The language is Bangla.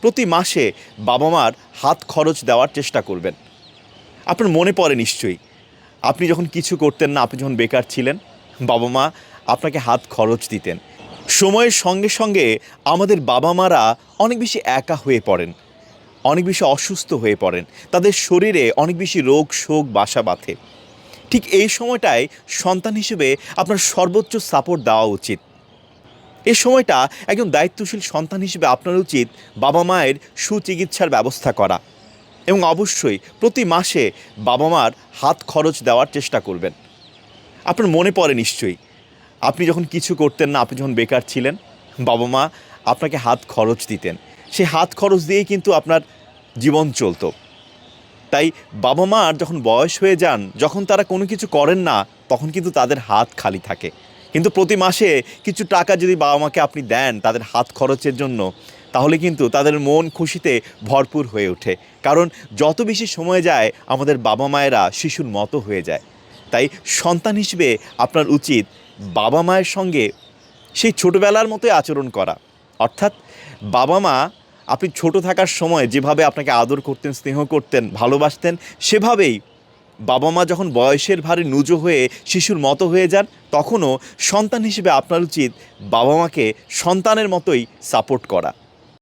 প্রতি মাসে বাবা মার হাত খরচ দেওয়ার চেষ্টা করবেন। আপনার মনে পড়ে নিশ্চয়ই। আপনি যখন কিছু করতেন না, আপনি যখন বেকার ছিলেন, বাবা মা আপনাকে হাত খরচ দিতেন। সময়ের সঙ্গে সঙ্গে আমাদের বাবা মারা অনেক বেশি একা হয়ে পড়েন, অনেক বেশি অসুস্থ হয়ে পড়েন, তাদের শরীরে অনেক বেশি রোগ শোক বাসা বাঁধে। ঠিক এই সময়টায় সন্তান হিসেবে আপনার সর্বোচ্চ সাপোর্ট দেওয়া উচিত। এই সময়টা একজন দায়িত্বশীল সন্তান হিসেবে আপনার উচিত বাবা মায়ের সুচিকিৎসার ব্যবস্থা করা। এবং অবশ্যই প্রতি মাসে বাবা মার হাত খরচ দেওয়ার চেষ্টা করবেন। আপনার মনে পড়ে নিশ্চয়ই। আপনি যখন কিছু করতেন না, আপনি যখন বেকার ছিলেন, বাবা মা আপনাকে হাত খরচ দিতেন। সেই হাত খরচ দিয়েই কিন্তু আপনার জীবন চলতো। তাই বাবা মার যখন বয়স হয়ে যান, যখন তারা কোনো কিছু করেন না, তখন কিন্তু তাদের হাত খালি থাকে। কিন্তু প্রতি মাসে কিছু টাকা যদি বাবা মাকে আপনি দেন তাদের হাত খরচের জন্য, তাহলে কিন্তু তাদের মন খুশিতে ভরপুর হয়ে ওঠে। কারণ যত বেশি সময় যায়, আমাদের বাবা মায়েরা শিশুর মতো হয়ে যায়। তাই সন্তান হিসেবে আপনার উচিত বাবা মায়ের সঙ্গে সেই ছোটোবেলার মতোই আচরণ করা। অর্থাৎ বাবা মা আপনি ছোট থাকার সময় যেভাবে আপনাকে আদর করতেন, স্নেহ করতেন, ভালোবাসতেন, সেভাবেই বাবা মা যখন বয়সের ভারে নুজো হয়ে শিশুর মতো হয়ে যান, তখনও সন্তান হিসেবে আপনার উচিত বাবা মাকে সন্তানের মতোই সাপোর্ট করা।